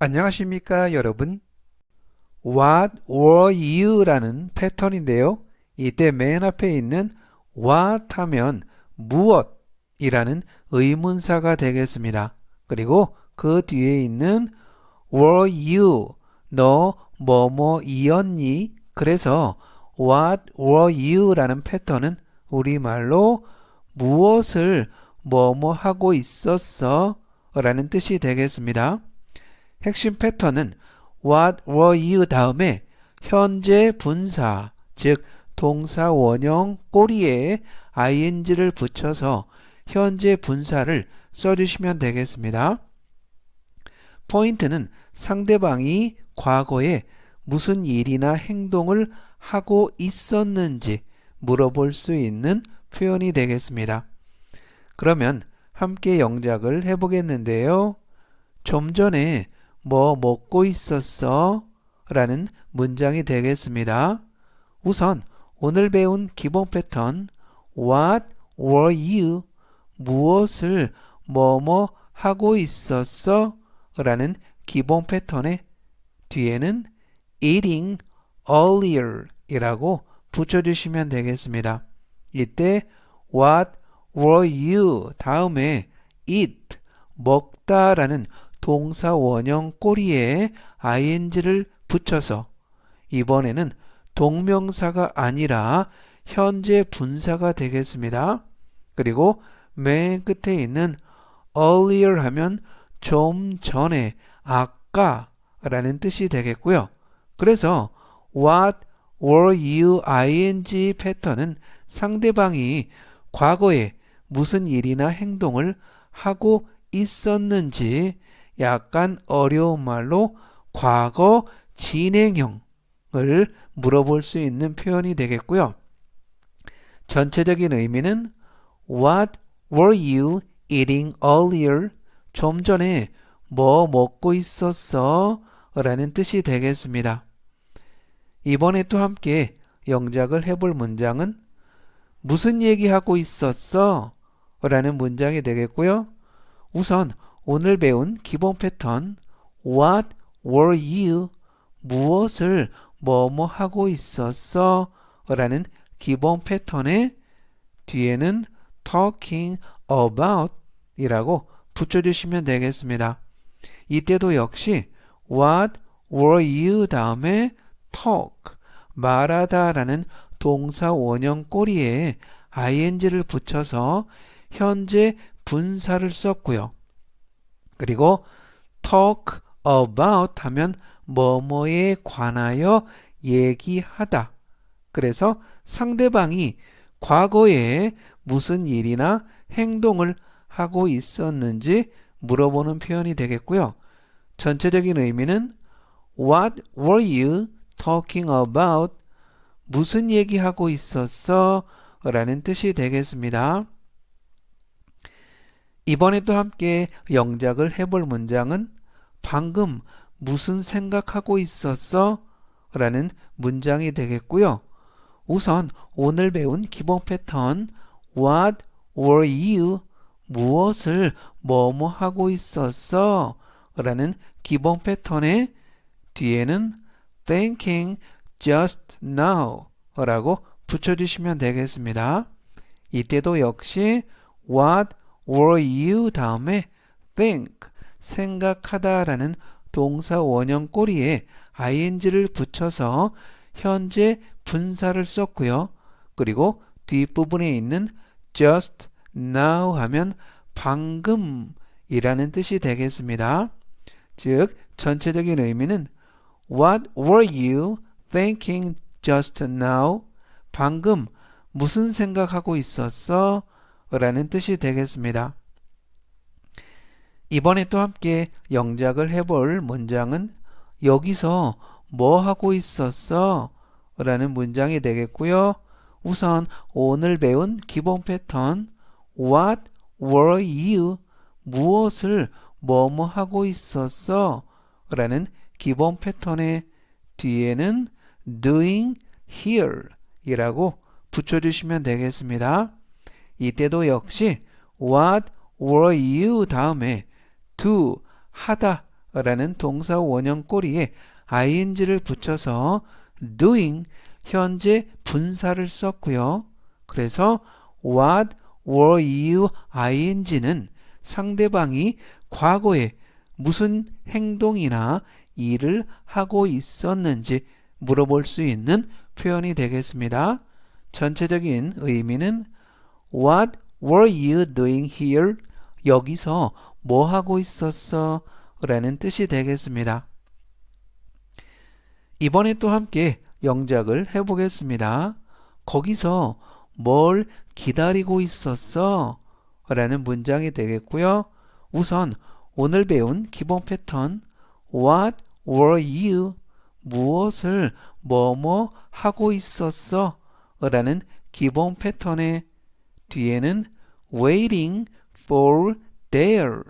안녕하십니까 여러분 What were you? 라는 패턴인데요 이때 맨 앞에 있는 what 하면 무엇 이라는 의문사가 되겠습니다 그리고 그 뒤에 있는 were you 너 뭐뭐이었니? 그래서 what were you? 라는 패턴은 우리말로 무엇을 뭐뭐 하고 있었어? 라는 뜻이 되겠습니다. 핵심 패턴은 what were you 다음에 현재 분사, 즉 동사 원형 꼬리에 ing를 붙여서 현재 분사를 써주시면 되겠습니다. 포인트는 상대방이 과거에 무슨 일이나 행동을 하고 있었는지 물어볼 수 있는 표현이 되겠습니다. 그러면 함께 영작을 해보겠는데요. 좀 전에 뭐 먹고 있었어? 라는 문장이 되겠습니다. 우선 오늘 배운 기본 패턴 What were you? 무엇을 뭐뭐 하고 있었어? 라는 기본 패턴의 뒤에는 eating earlier 이라고 붙여주시면 되겠습니다. 이때 what were you 다음에 eat 먹다 라는 동사 원형 꼬리에 ing를 붙여서 이번에는 동명사가 아니라 현재 분사가 되겠습니다. 그리고 맨 끝에 있는 earlier 하면 좀 전에 아까 라는 뜻이 되겠고요. 그래서 what were you ing 패턴은 상대방이 과거에 무슨 일이나 행동을 하고 있었는지 약간 어려운 말로 과거 진행형을 물어볼 수 있는 표현이 되겠고요. 전체적인 의미는 What were you eating earlier? 좀 전에 뭐 먹고 있었어? 라는 뜻이 되겠습니다. 이번에 또 함께 영작을 해볼 문장은 무슨 얘기하고 있었어? 라는 문장이 되겠고요. 우선 오늘 배운 기본 패턴 What were you? 무엇을 뭐뭐 하고 있었어? 라는 기본 패턴의 뒤에는 talking about 이라고 붙여주시면 되겠습니다. 이때도 역시 what were you 다음에 talk 말하다 라는 동사 원형 꼬리에 ing를 붙여서 현재 분사를 썼고요. 그리고 talk about 하면 뭐뭐에 관하여 얘기하다. 그래서 상대방이 과거에 무슨 일이나 행동을 하고 있었는지 물어보는 표현이 되겠고요. 전체적인 의미는 What were you talking about? 무슨 얘기하고 있었어? 라는 뜻이 되겠습니다. 이번에 또 함께 영작을 해볼 문장은 방금 무슨 생각하고 있었어? 라는 문장이 되겠고요. 우선 오늘 배운 기본 패턴 What were you? 무엇을 뭐뭐 하고 있었어? 라는 기본 패턴의 뒤에는 thinking just now 라고 붙여주시면 되겠습니다. 이때도 역시 what were you 다음에 think 생각하다 라는 동사 원형 꼬리에 ing를 붙여서 현재 분사를 썼고요. 그리고 뒷부분에 있는 just now 하면 방금 이라는 뜻이 되겠습니다. 즉, 전체적인 의미는 What were you thinking just now? 방금 무슨 생각하고 있었어? 라는 뜻이 되겠습니다. 이번에 또 함께 영작을 해볼 문장은 여기서 뭐 하고 있었어? 라는 문장이 되겠고요. 우선 오늘 배운 기본 패턴 What were you? 무엇을 뭐뭐 하고 있었어? 라는 기본 패턴의 뒤에는 doing here 이라고 붙여주시면 되겠습니다. 이때도 역시 what were you 다음에 do 하다 라는 동사 원형 꼬리에 ing를 붙여서 doing 현재 분사를 썼고요. 그래서 what were you ing는 상대방이 과거에 무슨 행동이나 일을 하고 있었는지 물어볼 수 있는 표현이 되겠습니다. 전체적인 의미는 What were you doing here? 여기서 뭐 하고 있었어? 라는 뜻이 되겠습니다. 이번에 또 함께 영작을 해보겠습니다. 거기서 뭘 기다리고 있었어? 라는 문장이 되겠고요. 우선 오늘 배운 기본 패턴 What were you? 무엇을 뭐뭐 하고 있었어? 라는 기본 패턴의 뒤에는 waiting for there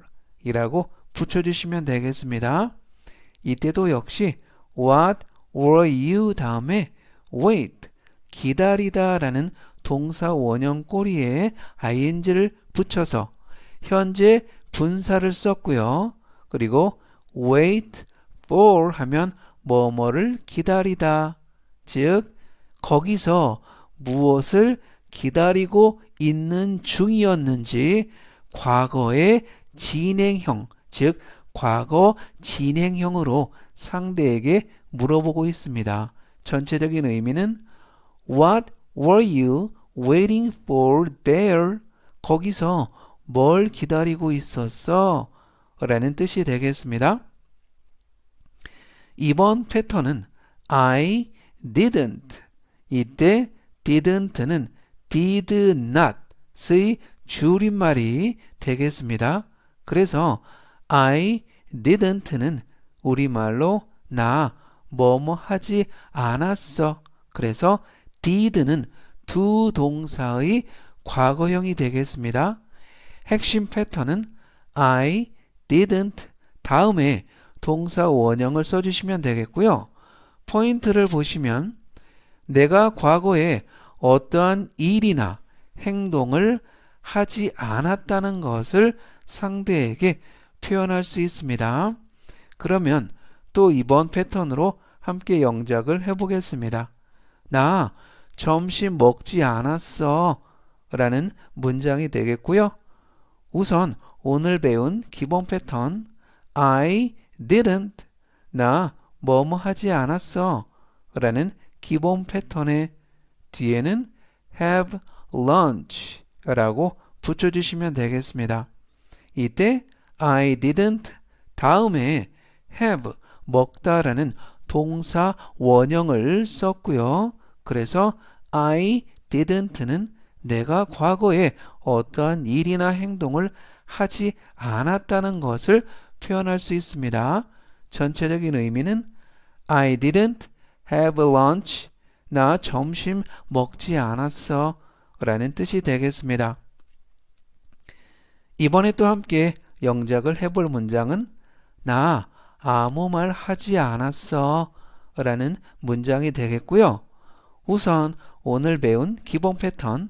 이라고 붙여주시면 되겠습니다. 이때도 역시 what were you 다음에 wait 기다리다 라는 동사 원형 꼬리에 ing를 붙여서 현재 분사를 썼고요. 그리고 wait for 하면 뭐뭐를 기다리다. 즉, 거기서 무엇을 기다리고 있는 중이었는지 과거의 진행형, 즉, 과거 진행형으로 상대에게 물어보고 있습니다. 전체적인 의미는 What were you waiting for there? 거기서 뭘 기다리고 있었어? 라는 뜻이 되겠습니다. 이번 패턴은 I didn't. 이때 didn't는 did not의 줄임말이 되겠습니다. 그래서 I didn't는 우리말로 나 뭐뭐 하지 않았어. 그래서 did는 두 동사의 과거형이 되겠습니다. 핵심 패턴은 I didn't 다음에 동사 원형을 써주시면 되겠고요. 포인트를 보시면 내가 과거에 어떠한 일이나 행동을 하지 않았다는 것을 상대에게 표현할 수 있습니다. 그러면 또 이번 패턴으로 함께 영작을 해보겠습니다. 나 점심 먹지 않았어 라는 문장이 되겠고요. 우선 오늘 배운 기본 패턴 I didn't 나 뭐뭐 하지 않았어 라는 기본 패턴의 뒤에는 have lunch 라고 붙여주시면 되겠습니다. 이때 I didn't 다음에 have 먹다라는 동사 원형을 썼고요. 그래서 I didn't는 내가 과거에 어떠한 일이나 행동을 하지 않았다는 것을 표현할 수 있습니다. 전체적인 의미는 I didn't have lunch. 나 점심 먹지 않았어. 라는 뜻이 되겠습니다. 이번에 또 함께 영작을 해볼 문장은 나 아무 말 하지 않았어. 라는 문장이 되겠고요. 우선 오늘 배운 기본 패턴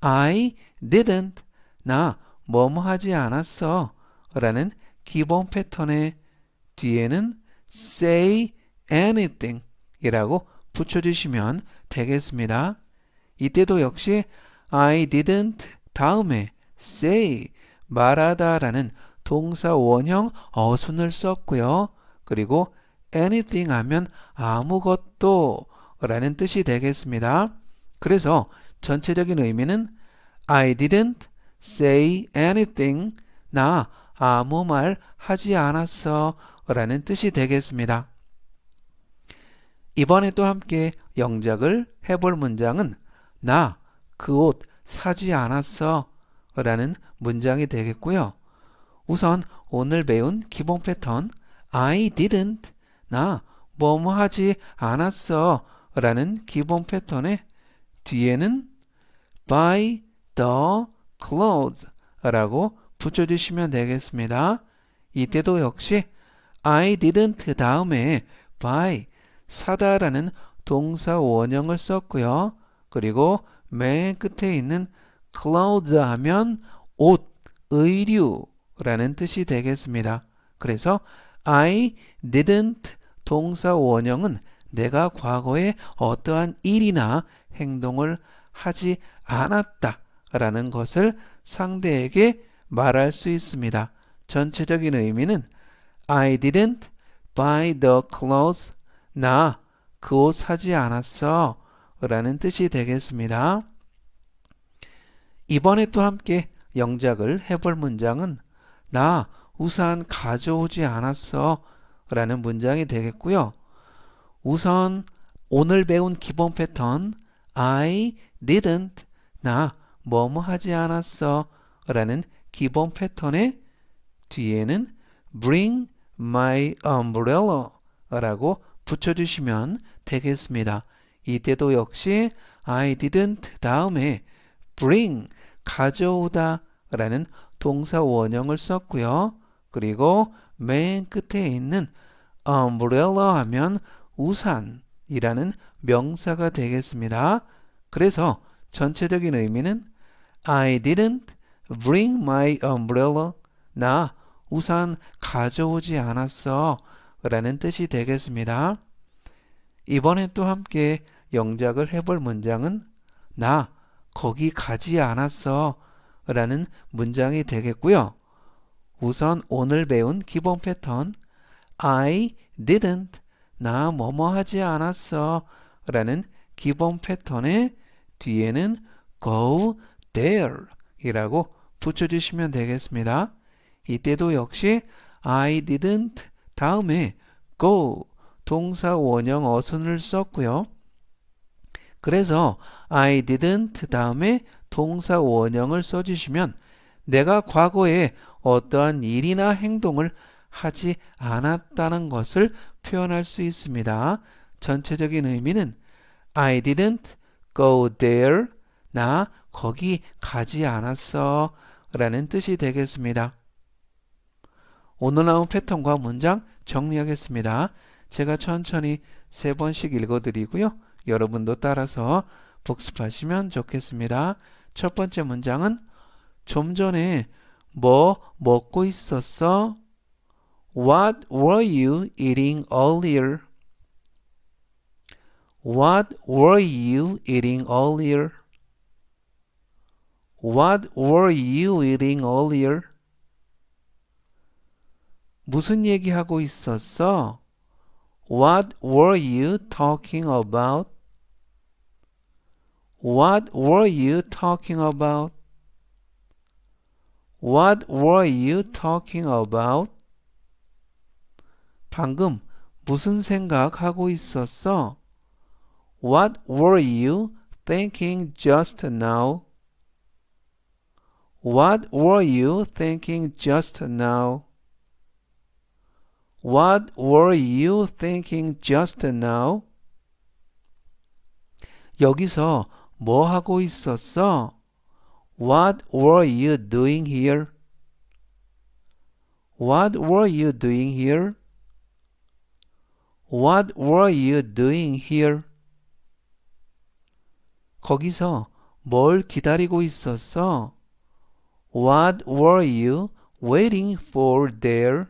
I didn't 나 뭐뭐 하지 않았어 라는 기본 패턴의 뒤에는 say anything 이라고 붙여주시면 되겠습니다. 이때도 역시 I didn't 다음에 say 말하다 라는 동사 원형 어순을 썼고요. 그리고 anything 하면 아무것도 라는 뜻이 되겠습니다. 그래서 전체적인 의미는 I didn't say anything. 나 아무 말 하지 않았어. 라는 뜻이 되겠습니다. 이번에 또 함께 영작을 해볼 문장은 나 그 옷 사지 않았어. 라는 문장이 되겠고요. 우선 오늘 배운 기본 패턴 I didn't 나 뭐뭐 하지 않았어 라는 기본 패턴의 뒤에는 buy the clothes 라고 붙여주시면 되겠습니다. 이때도 역시 I didn't 다음에 buy 사다라는 동사 원형을 썼고요. 그리고 맨 끝에 있는 clothes 하면 옷, 의류라는 뜻이 되겠습니다. 그래서 I didn't 동사 원형은 내가 과거에 어떠한 일이나 행동을 하지 않았다 라는 것을 상대에게 말할 수 있습니다. 전체적인 의미는 I didn't buy the clothes. 나 그 옷 사지 않았어. 라는 뜻이 되겠습니다. 이번에 또 함께 영작을 해볼 문장은 나 우산 가져오지 않았어. 라는 문장이 되겠고요. 우선 오늘 배운 기본 패턴 I didn't 나 뭐뭐 하지 않았어 라는 기본 패턴의 뒤에는 bring my umbrella 라고 붙여주시면 되겠습니다. 이때도 역시 I didn't 다음에 bring 가져오다 라는 동사 원형을 썼고요. 그리고 맨 끝에 있는 umbrella 하면 우산이라는 명사가 되겠습니다. 그래서 전체적인 의미는 I didn't bring my umbrella. 나 우산 가져오지 않았어. 라는 뜻이 되겠습니다. 이번에 또 함께 영작을 해볼 문장은 나 거기 가지 않았어. 라는 문장이 되겠고요. 우선 오늘 배운 기본 패턴 I didn't 나 뭐뭐 하지 않았어 라는 기본 패턴의 뒤에는 go there 이라고 붙여주시면 되겠습니다. 이때도 역시 I didn't 다음에 go 동사 원형 어순을 썼고요. 그래서 I didn't 다음에 동사 원형을 써주시면 내가 과거에 어떠한 일이나 행동을 하지 않았다는 것을 표현할 수 있습니다. 전체적인 의미는 I didn't go there. 나 거기 가지 않았어. 라는 뜻이 되겠습니다. 오늘 나온 패턴과 문장 정리하겠습니다. 제가 천천히 세 번씩 읽어드리고요. 여러분도 따라서 복습하시면 좋겠습니다. 첫 번째 문장은 좀 전에 뭐 먹고 있었어? What were you eating earlier? What were you eating earlier? What were you eating earlier? 무슨 얘기하고 있었어? What were you talking about? What were you talking about? What were you talking about? 방금 무슨 생각하고 있었어? What were you thinking just now? What were you thinking just now? What were you thinking just now? 여기서 뭐 하고 있었어? What were you doing here? What were you doing here? What were you doing here? 거기서 뭘 기다리고 있었어? What were you waiting for there?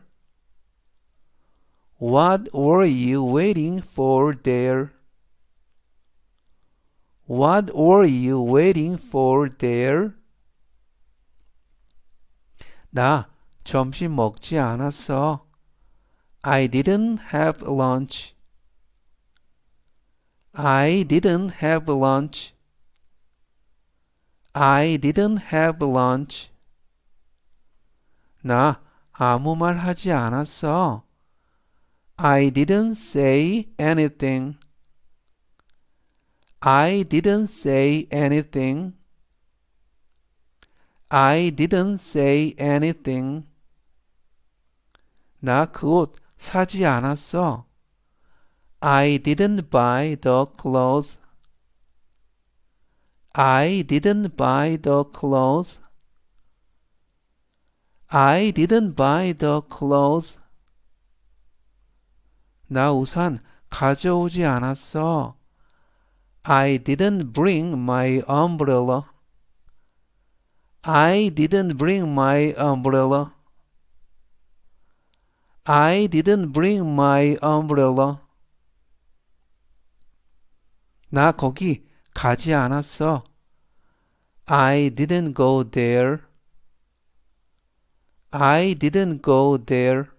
What were you waiting for there? What were you waiting for there? 나 점심 먹지 않았어. I didn't have lunch. I didn't have lunch. I didn't have lunch. 나 아무 말 하지 않았어. I didn't say anything. I didn't say anything. I didn't say anything. 나 그 옷 사지 않았어. I didn't buy the clothes. I didn't buy the clothes. I didn't buy the clothes. 나 우산 가져오지 않았어. I didn't bring my umbrella. I didn't bring my umbrella. I didn't bring my umbrella. 나 거기 가지 않았어. I didn't go there. I didn't go there.